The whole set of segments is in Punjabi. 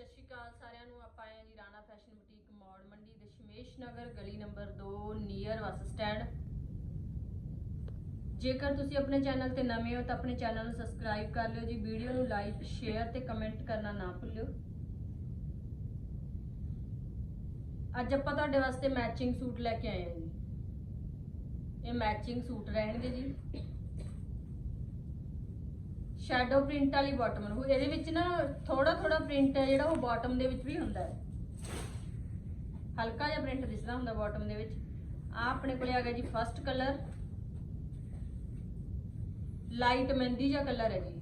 ਸਤਿ ਸ਼੍ਰੀ ਅਕਾਲ ਸਾਰਿਆਂ ਨੂੰ। ਆਪਾਂ ਆਏ ਹਾਂ ਜੀ ਰਾਣਾ ਫੈਸ਼ਨ ਬੁਟੀਕ ਮੌੜ ਮੰਡੀ ਦਸ਼ਮੇਸ਼ ਨਗਰ, ਗਲੀ ਨੰਬਰ 2 ਨੀਅਰ ਬੱਸ ਸਟੈਂਡ। ਜੇਕਰ ਤੁਸੀਂ ਆਪਣੇ ਚੈਨਲ ਤੇ ਨਵੇਂ ਹੋ ਤਾਂ ਆਪਣੇ ਚੈਨਲ ਨੂੰ ਸਬਸਕ੍ਰਾਈਬ ਕਰ ਲਿਓ ਜੀ, ਵੀਡੀਓ ਨੂੰ ਲਾਈਕ, ਸ਼ੇਅਰ ਤੇ ਕਮੈਂਟ ਕਰਨਾ ਨਾ ਭੁੱਲਿਓ। ਅੱਜ ਆਪਾਂ ਤੁਹਾਡੇ ਵਾਸਤੇ ਮੈਚਿੰਗ ਸੂਟ ਲੈ ਕੇ ਆਏ ਹਾਂ ਜੀ। ਇਹ ਮੈਚਿੰਗ ਸੂਟ ਰਹਿਣਗੇ ਜੀ। ਸ਼ੈਡੋ ਪ੍ਰਿੰਟ ਵਾਲੀ ਬਾਟਮ ਨੂੰ। ਇਹਦੇ ਵਿੱਚ ਨਾ ਥੋੜਾ ਥੋੜਾ ਪ੍ਰਿੰਟ ਹੈ ਜਿਹੜਾ ਉਹ ਬਾਟਮ ਦੇ ਵਿੱਚ ਵੀ ਹੁੰਦਾ ਹੈ। ਹਲਕਾ ਜਿਹਾ ਪ੍ਰਿੰਟ ਦਿਸਦਾ ਹੁੰਦਾ ਬਾਟਮ ਦੇ ਵਿੱਚ। ਆ ਆਪਣੇ ਕੋਲੇ ਆ ਗਿਆ ਜੀ ਫਸਟ ਕਲਰ ਲਾਈਟ ਮਹਿੰਦੀ ਜਿਹਾ ਕਲਰ ਹੈ ਜੀ।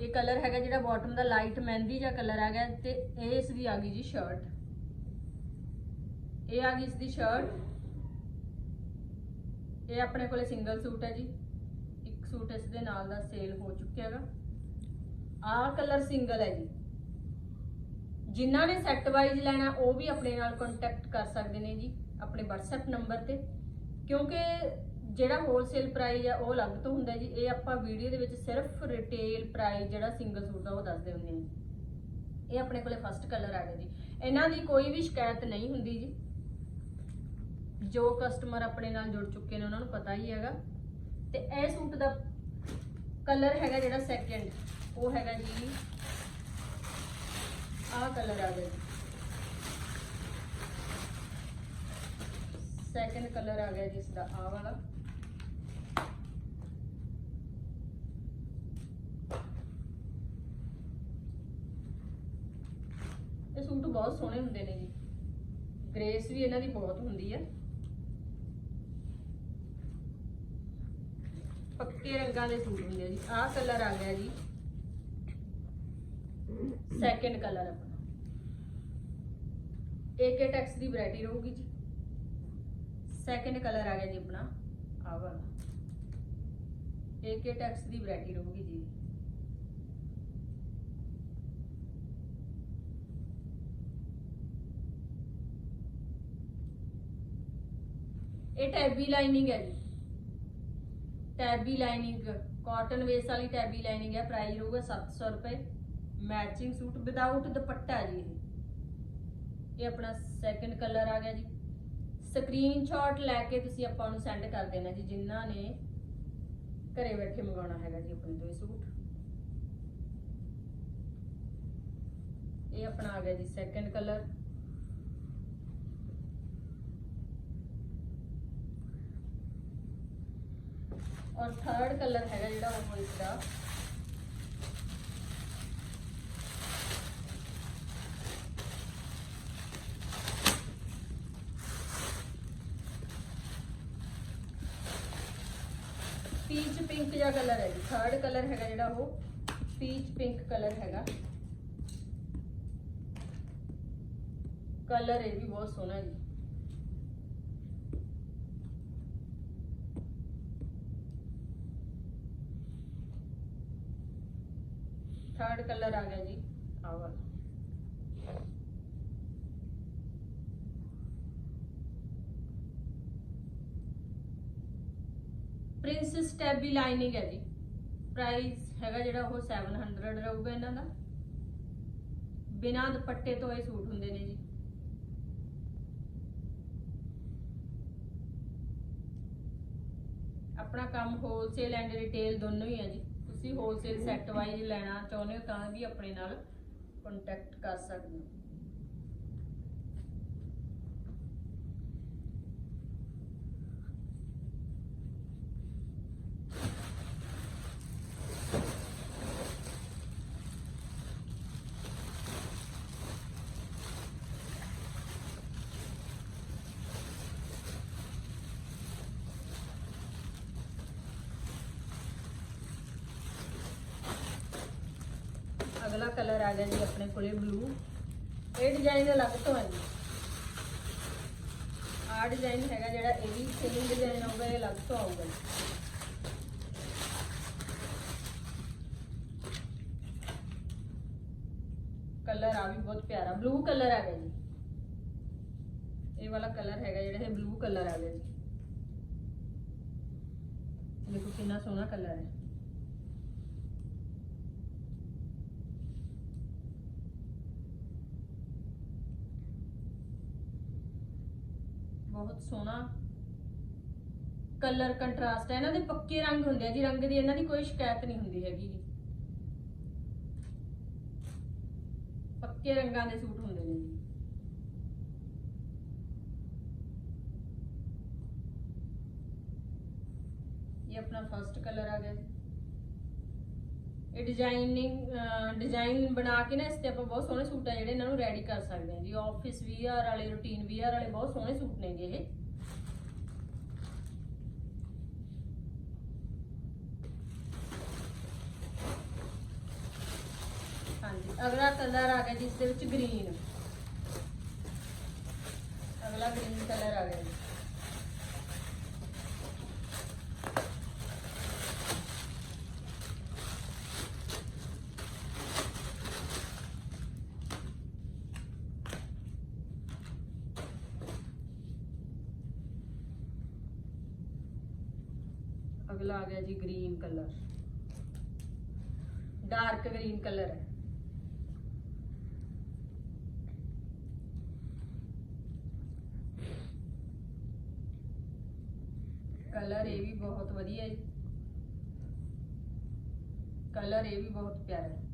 ਇਹ ਕਲਰ ਹੈਗਾ ਜਿਹੜਾ ਬਾਟਮ ਦਾ ਲਾਈਟ ਮਹਿੰਦੀ ਜਿਹਾ ਕਲਰ ਆ ਗਿਆ ਤੇ ਇਹ ਇਸ ਦੀ ਆ ਗਈ ਜੀ ਸ਼ਰਟ ਇਹ ਆ ਗਈ ਇਸ ਦੀ ਸ਼ਰਟ ਇਹ ਆਪਣੇ ਕੋਲੇ ਸਿੰਗਲ ਸੂਟ ਹੈ ਜੀ। ਸੂਟ ਇਸ ਦੇ ਨਾਲ ਦਾ ਸੇਲ ਹੋ ਚੁੱਕਿਆ ਹੈਗਾ। ਆਹ ਕਲਰ ਸਿੰਗਲ ਹੈ ਜੀ। ਜਿਨ੍ਹਾਂ ਨੇ ਸੈੱਟ ਵਾਈਜ਼ ਲੈਣਾ, ਉਹ ਵੀ ਆਪਣੇ ਨਾਲ ਕੰਟੈਕਟ ਕਰ ਸਕਦੇ ਨੇ ਜੀ, ਆਪਣੇ WhatsApp ਨੰਬਰ ਤੇ। ਕਿਉਂਕਿ ਜਿਹੜਾ ਹੋਲਸੇਲ ਪ੍ਰਾਈਸ ਆ, ਉਹ ਅਲੱਗ ਤੋਂ ਹੁੰਦਾ ਜੀ। ਇਹ ਆਪਾਂ ਵੀਡੀਓ ਦੇ ਵਿੱਚ ਸਿਰਫ ਰਿਟੇਲ ਪ੍ਰਾਈਸ ਜਿਹੜਾ ਸਿੰਗਲ ਸੂਟ ਦਾ, ਉਹ ਦੱਸਦੇ ਹੁੰਦੇ ਹਾਂ ਜੀ। ਇਹ ਆਪਣੇ ਕੋਲੇ ਫਸਟ ਕਲਰ ਆ ਗਿਆ ਜੀ। ਇਹਨਾਂ ਦੀ ਕੋਈ ਵੀ ਸ਼ਿਕਾਇਤ ਨਹੀਂ ਹੁੰਦੀ ਜੀ। ਜੋ ਕਸਟਮਰ ਆਪਣੇ ਨਾਲ ਜੁੜ ਚੁੱਕੇ ਨੇ, ਉਹਨਾਂ ਨੂੰ ਪਤਾ ਹੀ ਹੈਗਾ। ਤੇ ਇਹ ਸੂਟ ਦਾ ਕਲਰ ਹੈਗਾ ਜਿਹੜਾ ਸੈਕੰਡ ਉਹ ਹੈਗਾ ਜੀ, ਆਹ ਕਲਰ ਆ ਗਿਆ ਸੈਕੰਡ ਕਲਰ ਆ ਗਿਆ ਜੀ ਇਸ ਦਾ ਆਹ ਵਾਲਾ। ਇਹ ਸੂਟ ਬਹੁਤ ਸੋਹਣੇ ਹੁੰਦੇ ਨੇ ਜੀ। ਗ੍ਰੇਸ ਵੀ ਇਹਨਾਂ ਦੀ ਬਹੁਤ ਹੁੰਦੀ ਹੈ। ਪੱਕੇ ਰੰਗਾਂ ਦੇ ਸੂਟ ਹੁੰਦੇ ਆ ਜੀ। ਆਹ ਕਲਰ ਆ ਗਿਆ ਜੀ। ਸੈਕੰਡ ਕਲਰ ਆਪਣਾ ਏਕੇ ਟੈਕਸ ਦੀ ਵੈਰਾਈਟੀ ਰਹੂਗੀ ਜੀ। ਸੈਕੰਡ ਕਲਰ ਆ ਗਿਆ ਜੀ ਆਪਣਾ। ਆਹ ਵਾਲਾ। ਏਕੇ ਟੈਕਸ ਦੀ ਵੈਰਾਈਟੀ ਰਹੂਗੀ ਜੀ। ਇਹ ਟੈਬੀ ਲਾਈਨਿੰਗ ਹੈ ਜੀ। ਟੈਬੀ ਲਾਈਨਿੰਗ ਕਾਟਨ ਵੇਸ ਵਾਲੀ ਟੈਬੀ ਲਾਈਨਿੰਗ ਹੈ ਪ੍ਰਾਈਸ ਰਹੂਗਾ 700 ਰੁਪਏ। ਮੈਚਿੰਗ ਸੂਟ ਵਿਦਆਊਟ ਦੁਪੱਟਾ ਜੀ ਇਹ। ਇਹ ਆਪਣਾ ਸੈਕੰਡ ਕਲਰ ਆ ਗਿਆ ਜੀ। ਸਕਰੀਨਸ਼ਾਟ ਲੈ ਕੇ ਤੁਸੀਂ ਆਪਾਂ ਨੂੰ ਸੈਂਡ ਕਰ ਦੇਣਾ ਜੀ, ਜਿਨ੍ਹਾਂ ਨੇ ਘਰੇ ਬੈਠੇ ਮੰਗਾਉਣਾ ਹੈਗਾ ਜੀ ਆਪਣੇ ਤੋਂ ਇਹ ਸੂਟ। ਇਹ ਆਪਣਾ ਆ ਗਿਆ ਜੀ ਸੈਕੰਡ ਕਲਰ ਔਰ ਥਰਡ ਕਲਰ ਹੈਗਾ ਜਿਹੜਾ ਉਹ ਇਸ ਦਾ ਪੀਚ ਪਿੰਕ ਜਿਹਾ ਕਲਰ ਹੈ ਜੀ ਥਰਡ ਕਲਰ ਹੈਗਾ ਜਿਹੜਾ ਉਹ ਪੀਚ ਪਿੰਕ ਕਲਰ ਹੈਗਾ ਕਲਰ ਇਹ ਵੀ ਬਹੁਤ ਸੋਹਣਾ ਜੀ ਕਲਰ ਆ ਗਿਆ ਜੀ। ਆਹ ਵਾਲਾ। ਪ੍ਰਿੰਸਸ ਟੈਬੀ ਲਾਈਨਿੰਗ ਹੈ ਜੀ। ਪ੍ਰਾਈਸ ਹੈਗਾ ਜਿਹੜਾ ਉਹ 700 ਰਹੂਗਾ ਇਹਨਾਂ ਦਾ। ਬਿਨਾਂ ਦੁਪੱਟੇ ਤੋਂ ਇਹ ਸੂਟ ਹੁੰਦੇ ਨੇ ਜੀ। ਆਪਣਾ ਕੰਮ ਹੋਲਸੇਲ ਐਂਡ ਰਿਟੇਲ ਦੋਨੋਂ ਹੀ ਹੈ ਜੀ। ਤੁਸੀਂ ਹੋਲਸੇਲ ਸੈੱਟ ਵਾਈਜ਼ ਲੈਣਾ ਚਾਹੁੰਦੇ ਹੋ ਤਾਂ ਵੀ ਆਪਣੇ ਨਾਲ ਕੰਟੈਕਟ ਕਰ ਸਕਦੇ ਹੋ ਅਗਲਾ ਕਲਰ ਆ ਗਿਆ ਜੀ ਆਪਣੇ ਕੋਲੇ ਬਲੂ ਇਹ ਡਿਜ਼ਾਈਨ ਅਲੱਗ ਤੋਂ ਹੈ। ਜੀ ਆਹ ਡਿਜ਼ਾਈਨ ਹੈਗਾ ਜਿਹੜਾ ਇਹ ਵੀ ਸੇਮ ਡਿਜ਼ਾਈਨ ਹੋਊਗਾ, ਇਹ ਅਲੱਗ ਤੋਂ ਆਊਗਾ। ਕਲਰ ਆ ਵੀ ਬਹੁਤ ਪਿਆਰਾ। ਬਲੂ ਕਲਰ ਆ ਗਿਆ ਜੀ। ਇਹ ਵਾਲਾ ਕਲਰ ਹੈਗਾ ਜਿਹੜਾ ਇਹ ਬਲੂ ਕਲਰ ਆ ਗਿਆ ਜੀ। ਦੇਖੋ ਕਿੰਨਾ ਸੋਹਣਾ ਕਲਰ ਹੈ। ਬਹੁਤ ਸੋਹਣਾ ਕਲਰ ਕੰਟਰਾਸਟ ਹੈ। ਇਹਨਾਂ ਦੇ ਪੱਕੇ ਰੰਗ ਹੁੰਦੇ ਆ। ਜੀ ਰੰਗ ਦੀ ਇਹਨਾਂ ਦੀ ਕੋਈ ਸ਼ਿਕਾਇਤ ਨਹੀਂ ਹੁੰਦੀ ਹੈਗੀ। ਜੀ ਪੱਕੇ ਰੰਗਾਂ ਦੇ ਸੂਟ ਹੁੰਦੇ ਨੇ ਜੀ। ਇਹ ਆਪਣਾ ਫਰਸਟ ਕਲਰ ਆ ਗਿਆ ਇਹ ਡਿਜ਼ਾਈਨਿੰਗ ਡਿਜ਼ਾਈਨ ਬਣਾ ਕੇ ਨਾ ਇਸ ਤੇ ਆਪਾਂ ਬਹੁਤ ਸੋਹਣੇ ਸੂਟ ਆ ਜਿਹੜੇ ਇਹਨਾਂ ਨੂੰ ਰੈਡੀ ਕਰ ਸਕਦੇ ਹਾਂ ਜੀ। ਆਫਿਸ ਵੀਅਰ ਵਾਲੇ ਰੂਟੀਨ ਵੀਅਰ ਵਾਲੇ ਬਹੁਤ ਸੋਹਣੇ ਸੂਟ ਨੇ ਜੀ ਇਹ। ਹਾਂਜੀ, ਅਗਲਾ ਕਲਰ ਆ ਗਿਆ ਜਿਸ ਦੇ ਵਿੱਚ ਗ੍ਰੀਨ ਅਗਲਾ ਗ੍ਰੀਨ ਕਲਰ ਆ ਗਿਆ ਜੀ। ਅਗਲਾ ਆ ਗਿਆ ਜੀ green colour dark green colour ਹੈ ਕਲਰ ਇਹ ਵੀ ਬਹੁਤ ਵਧੀਆ ਹੈ ਕਲਰ ਇਹ ਵੀ ਬਹੁਤ ਪਿਆਰਾ ਹੈ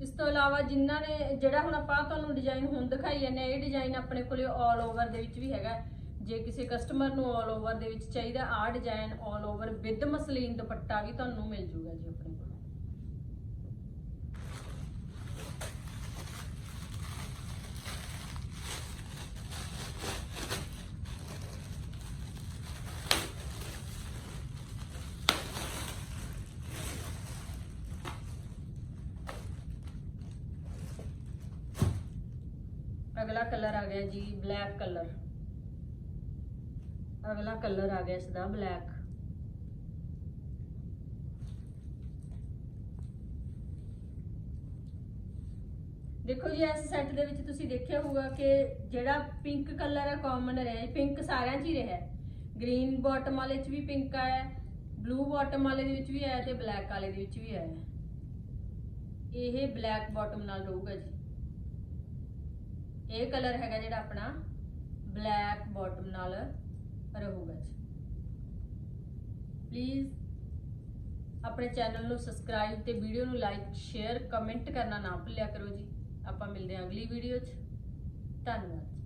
ਇਸ ਤੋਂ ਇਲਾਵਾ ਜਿਨ੍ਹਾਂ ਨੇ ਜਿਹੜਾ ਹੁਣ ਆਪਾਂ ਤੁਹਾਨੂੰ ਡਿਜ਼ਾਈਨ ਹੁਣ ਦਿਖਾਈ ਜਾਂਦੇ ਆ ਇਹ ਡਿਜ਼ਾਈਨ ਆਪਣੇ ਕੋਲੇ 올 ਓਵਰ ਦੇ ਵਿੱਚ ਵੀ ਹੈਗਾ ਜੇ ਕਿਸੇ ਕਸਟਮਰ ਨੂੰ 올 ਓਵਰ ਦੇ ਵਿੱਚ ਚਾਹੀਦਾ ਆ design 올 over with muslin dupatta ਵੀ ਤੁਹਾਨੂੰ ਮਿਲ ਜੂਗਾ ਜੀ ਆਪਣੇ ਕੋਲ ਅਗਲਾ ਕਲਰ ਆ ਗਿਆ ਜੀ ਬਲੈਕ ਕਲਰ। ਅਗਲਾ ਕਲਰ ਆ ਗਿਆ ਇਸ ਦਾ ਬਲੈਕ। ਦੇਖੋ ਜੀ, ਇਸ ਸੈੱਟ ਦੇ ਵਿੱਚ ਤੁਸੀਂ ਦੇਖਿਆ ਹੋਊਗਾ ਕਿ ਜਿਹੜਾ ਪਿੰਕ ਕਲਰ ਹੈ ਕਾਮਨ ਰਿਹਾ ਪਿੰਕ ਸਾਰਿਆਂ 'ਚ ਹੀ ਰਿਹਾ ਗ੍ਰੀਨ ਬਾਟਮ ਵਾਲੇ 'ਚ ਵੀ ਪਿੰਕ ਆਇਆ ਬਲੂ ਬਾਟਮ ਵਾਲੇ ਦੇ ਵਿੱਚ ਵੀ ਆਇਆ ਤੇ ਬਲੈਕ ਵਾਲੇ ਦੇ ਵਿੱਚ ਵੀ ਆਇਆ ਇਹ ਬਲੈਕ ਬਾਟਮ ਨਾਲ ਰਹੂਗਾ ਜੀ। ਇਹ ਕਲਰ ਹੈਗਾ ਜਿਹੜਾ ਆਪਣਾ ਬਲੈਕ ਬਾਟਮ ਨਾਲ ਰਹੂਗਾ ਜੀ। ਪਲੀਜ਼ ਆਪਣੇ ਚੈਨਲ ਨੂੰ ਸਬਸਕ੍ਰਾਈਬ ਤੇ ਵੀਡੀਓ ਨੂੰ ਲਾਈਕ ਸ਼ੇਅਰ ਕਮੈਂਟ ਕਰਨਾ ਨਾ ਭੁੱਲਿਆ ਕਰੋ ਜੀ। ਆਪਾਂ ਮਿਲਦੇ ਹਾਂ ਅਗਲੀ ਵੀਡੀਓ 'ਚ। ਧੰਨਵਾਦ